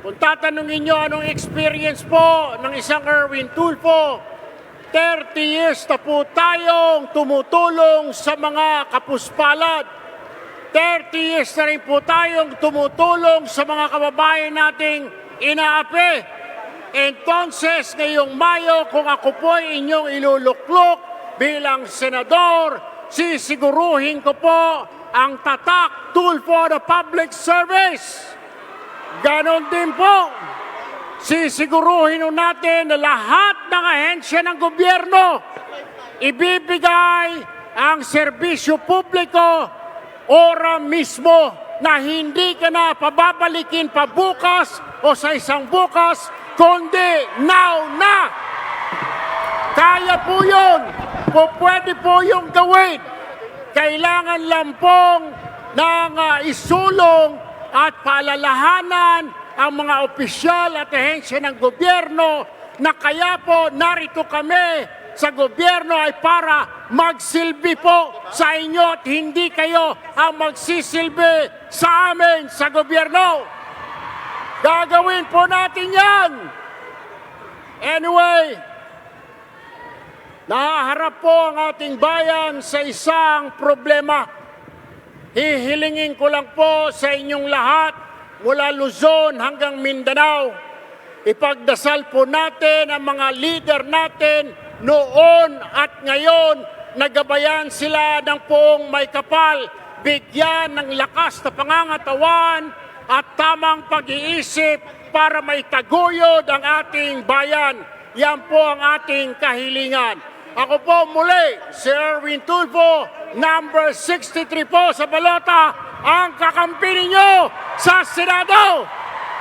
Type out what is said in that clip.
Kung tatanungin nyo anong experience po ng isang Erwin Tulfo, 30 years na po tayong tumutulong sa mga kapuspalad. 30 years na rin po tayong tumutulong sa mga kababayan nating inaapi. Entonces, ngayong Mayo, kung ako po ay inyong iluluklok bilang senador, sisiguruhin ko po ang tatak tool for the public service. Ganon din po. Sisiguruhin natin na lahat ng ahensya ng gobyerno ibibigay ang serbisyo publiko ora mismo na hindi ka na pababalikin pa bukas o sa isang bukas, kundi now na. Kaya po yun. Po pwede po yung gawin. Kailangan lang pong ng ah, isulong at paalalahanan ang mga opisyal at ahensya ng gobyerno na kaya po narito kami sa gobyerno ay para magsilbi po sa inyo at hindi kayo ang magsisilbi sa amin sa gobyerno. Gagawin po natin yan. Anyway, nahaharap po ang ating bayan sa isang problema. Hihilingin ko lang po sa inyong lahat mula Luzon hanggang Mindanao. Ipagdasal po natin ang mga leader natin noon at ngayon. Nagabayan sila ng poong may kapal, bigyan ng lakas na pangangatawan at tamang pag-iisip para may taguyod ang ating bayan. Yan po ang ating kahilingan. Ako po muli, si Erwin Tulfo, number 63 po sa balota, ang kakampi ninyo sa Senado.